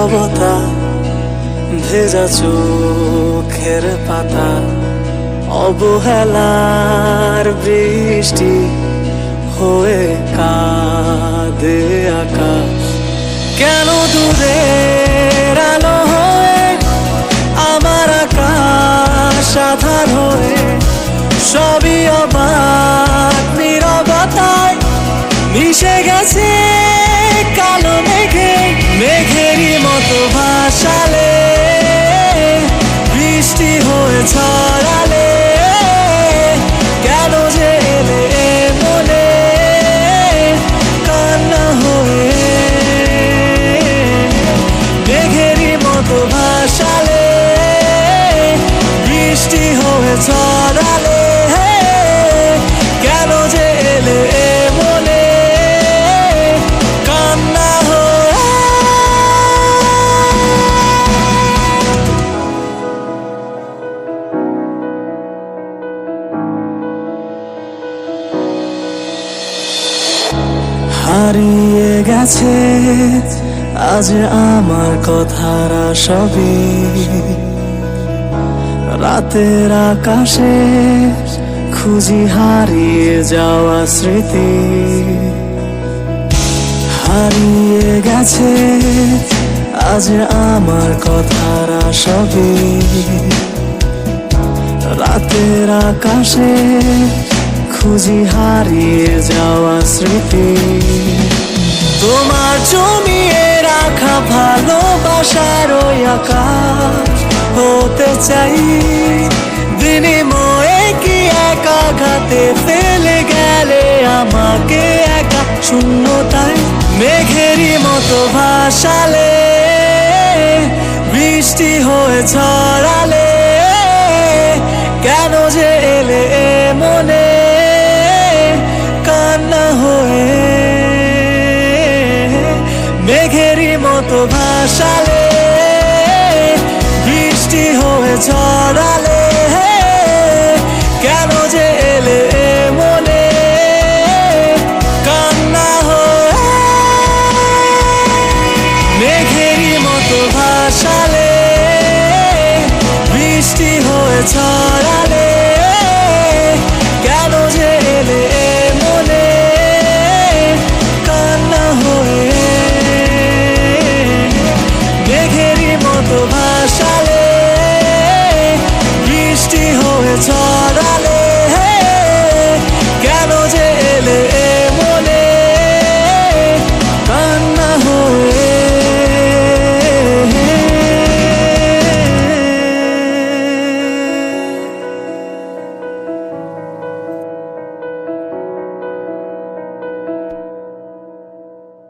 সবতা ভেজা চোখের পাতা অবহেলার বৃষ্টি হয়ে কাঁদে আকাশ। কেন দূরে ছড়ালে কেন যে এলে মনে? কান্না হয়ে হারিয়ে গেছে আজ আমার কথার সবই রাতের আকাশে খুঁজি হারিয়ে যাওয়া স্মৃতি। হারিয়ে গেছে, আজ আমার কথার সবই রাতের আকাশে খুঁজি হারিয়ে যাওয়া স্মৃতি। তোমার জমিয়ে রাখা ভালোবাসার ওই আকাশ। হতে চাই। বিনিময়ে কি এক আঘাতে ফেলে গেলে আমাকে একা? শূন্যতায় মেঘেরই মতো ভাসালে, বৃষ্টি হয়ে ছড়ালে। কেন যে এলে মনে কান্না হয়ে, মেঘেরই মতো ভাসালে। ছড়ালে কেন যে এলে মনে? কান্না হয়ে মেঘেরই মতো ভাসালে বৃষ্টি হয়ে ছড়ালে